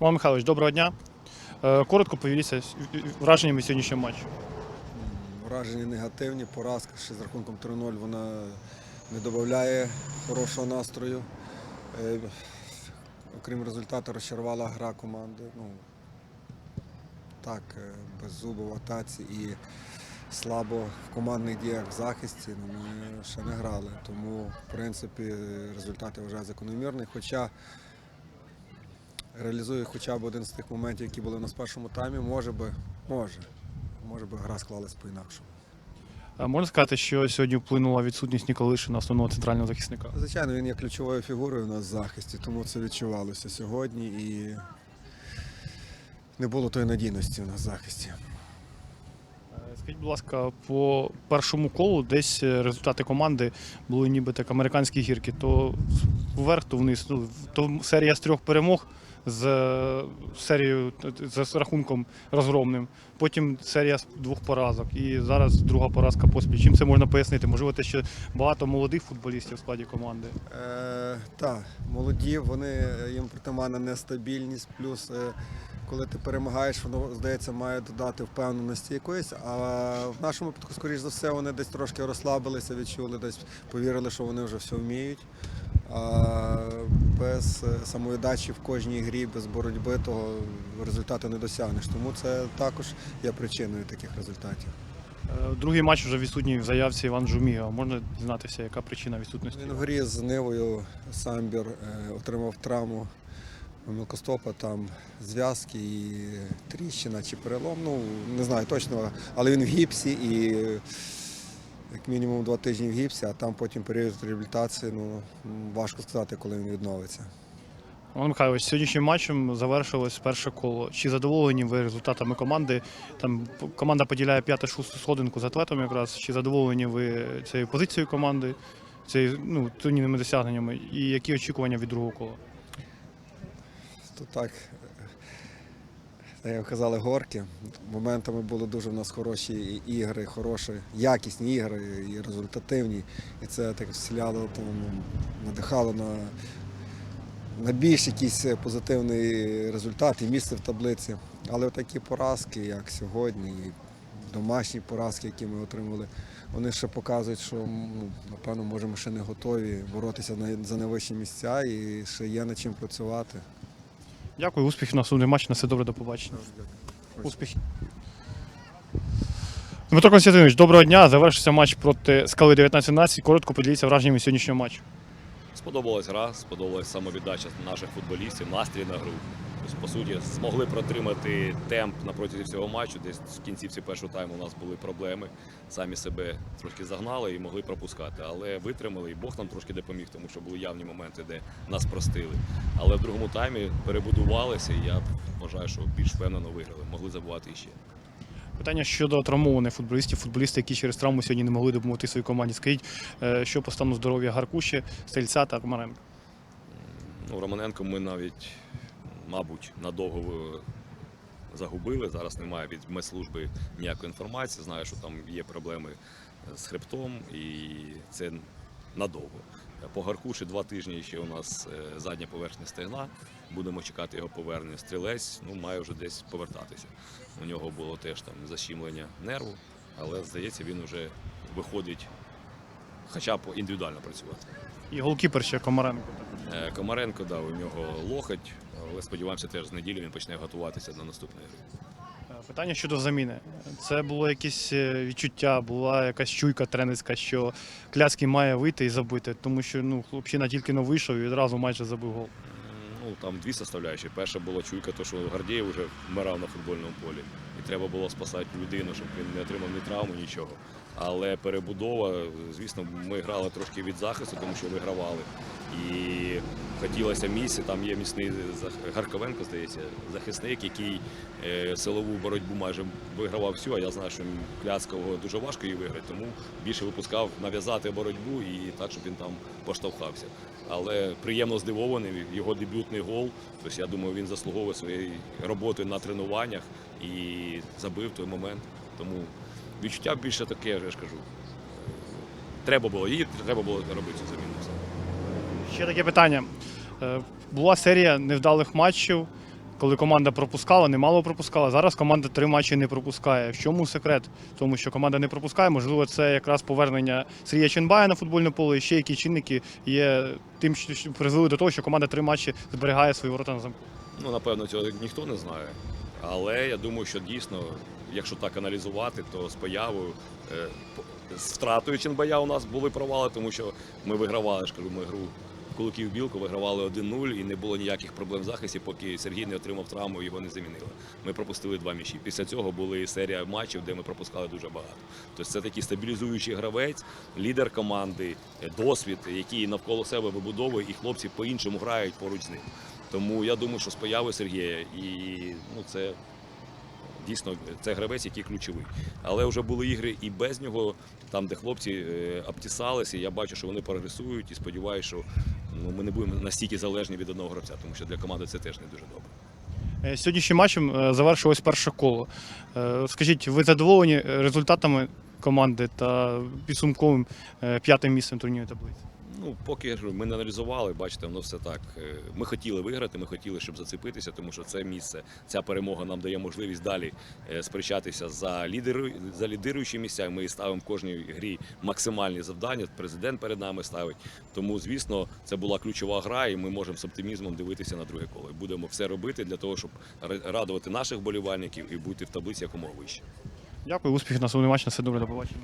Роман Михайлович, доброго дня. Е, Коротко поділіться враженнями сьогоднішнього матчу. Враження негативні, поразка ще з рахунком 3-0 вона не додає хорошого настрою. Е, Окрім результату, розчарувала гра команди. Ну, так, е, без зубу в атаці і слабо в командних діях в захисті ну, ми ще не грали. Тому, в принципі, результат я вважаю закономірний. Хоча реалізує хоча б один з тих моментів, які були у нас в першому таймі, може би, може, може би гра склалась по-інакшому. Е, Можна сказати, що сьогодні вплинула відсутність Ніколишина, основного центрального захисника. Звичайно, він є ключовою фігурою у нас в захисті, тому це відчувалося сьогодні і не було тої надійності у нас в захисті. Е, Скажіть, будь ласка, по першому колу десь е, результати команди були ніби так американські гірки. То вверх, то вниз. Ну, То серія з трьох перемог з е, серією з рахунком розгромним. Потім серія з двох поразок. І зараз друга поразка поспіль. Чим це можна пояснити? Можливо, те, що багато молодих футболістів в складі команди. Е, так, молоді, вони е, їм притаманна нестабільність, плюс е, коли ти перемагаєш, воно здається має додати впевненості якоїсь. А в нашому випадку, скоріш за все, вони десь трошки розслабилися, відчули, десь повірили, що вони вже все вміють. А без е, самовіддачі в кожній грі, без боротьби, того результату не досягнеш. Тому це також є причиною таких результатів. Е, Другий матч вже відсутній в заявці Іван Жуміга. Можна дізнатися, яка причина відсутності? Він в грі з Нивою Самбір е, отримав травму мілкостопа, там зв'язки і тріщина чи перелом. Ну, не знаю точно, але він в гіпсі і як мінімум два тижні в гіпсі, а там потім період реабілітації. Ну, важко сказати, коли він відновиться. Роман Михайлович, сьогоднішнім матчем завершилось перше коло. Чи задоволені ви результатами команди? Там команда поділяє п'яту-шосту сходинку з атлетом якраз. Чи задоволені ви цією позицією команди, цією ну, турнірними досягненнями? І які очікування від другого кола? То так, казали, горки. Моментами були дуже в нас хороші ігри, хороші, якісні ігри і результативні. І це так вселяло, там, надихало на, на більш якийсь позитивний результат і місце в таблиці. Але такі поразки, як сьогодні, і домашні поразки, які ми отримали, вони ще показують, що ну, напевно, може, ми ще не готові боротися за найвищі місця і ще є над чим працювати. Дякую, успіхів на наступний матч. На все добре, до побачення. Успіхів. Дмитро Константинович, доброго дня. Завершився матч проти скали 19-17. Коротко поділіться враженнями сьогоднішнього матчу. Сподобалась гра, сподобалась самовіддача наших футболістів, настрій на гру. Тобто, по суті, змогли протримати темп на протязі всього матчу. Десь в кінцівці першого тайму у нас були проблеми. Самі себе трошки загнали і могли пропускати. Але витримали, і Бог нам трошки допоміг, тому що були явні моменти, де нас простили. Але в другому таймі перебудувалися, і я вважаю, що більш впевнено виграли. Могли забувати іще. Питання щодо травмованих футболістів, футболісти, які через травму сьогодні не могли допомогти своїй команді. Скажіть, е, що по стану здоров'я Гаркуші, Стрільця та Комаренка? Ну, Романенко ми навіть, мабуть, надовго загубили. Зараз немає від медслужби ніякої інформації. Знаю, що там є проблеми з хребтом, і це надовго. По Гаркуші два тижні ще у нас е, задня поверхня стегна. Будемо чекати його повернення. Стрілець ну, має вже десь повертатися. У нього було теж там защімлення нерву, але здається, він вже виходить хоча б індивідуально працювати. І голкіпер ще Комаренко. Е, Комаренко дав у нього лохоть, але сподіваємося, теж з неділі він почне готуватися до наступної гри. Е, Питання щодо заміни. Це було якесь е, відчуття, була якась чуйка тренерська, що Кляцький має вийти і забити, тому що ну, хлопчина тільки но вийшов і відразу майже забив гол. Ну там дві составляючі. Перша була чуйка, то що Гордієв вже вмирав на футбольному полі. І треба було спасати людину, щоб він не отримав ні травму, нічого. Але перебудова, звісно, ми грали трошки від захисту, тому що вигравали. І хотілося місце. Там є міцний Гарковенко, здається, захисник, який е, силову боротьбу майже вигравав всю. А я знаю, що Кляцького дуже важко її виграти, тому більше випускав нав'язати боротьбу і так, щоб він там поштовхався. Але приємно здивований його дебютний гол. Тобто я думаю, він заслуговує своєю роботою на тренуваннях і забив той момент. Тому відчуття більше таке, я ж кажу. Треба було її, треба було робити заміну. Ще таке питання. Е, Була серія невдалих матчів. коли команда пропускала, немало пропускала. Зараз команда три матчі не пропускає. В чому секрет? Тому що команда не пропускає. Можливо, це якраз повернення Сергія Ченбая на футбольне поле. І ще які чинники є тим, що призвели до того, що команда три матчі зберігає свої ворота на замку. Ну, напевно, цього ніхто не знає. Але я думаю, що дійсно, якщо так аналізувати, то з появою, е, з втратою Ченбая у нас були провали, тому що ми вигравали, ж гру Куликів Білку вигравали 1-0 і не було ніяких проблем в захисті, поки Сергій не отримав травму і його не замінили. Ми пропустили два м'ячі. Після цього були серія матчів, де ми пропускали дуже багато. Тобто це такий стабілізуючий гравець, лідер команди, досвід, який навколо себе вибудовує, і хлопці по-іншому грають поруч з ним. Тому я думаю, що з появою Сергія і ну це дійсно це гравець, який ключовий. Але вже були ігри і без нього, там, де хлопці е, обтісалися. Я бачу, що вони прогресують і сподіваюся, що ну, ми не будемо настільки залежні від одного гравця, тому що для команди це теж не дуже добре. Е, Сьогоднішнім матчем е, завершилось перше коло. Скажіть, ви задоволені результатами команди та підсумковим п'ятим місцем турнірної таблиці? Ну, поки ми не аналізували, бачите, воно все так. Е, Ми хотіли виграти, ми хотіли, щоб зацепитися, тому що це місце, ця перемога нам дає можливість далі е, сперечатися за лідери, за лідируючі місця. Ми ставимо в кожній грі максимальні завдання. Президент перед нами ставить. Тому, звісно, це була ключова гра, і ми можемо з оптимізмом дивитися на друге коло. Будемо все робити для того, щоб радувати наших болівальників і бути в таблиці якомога вище. Дякую, успіхів на матч. На все добре, до побачення.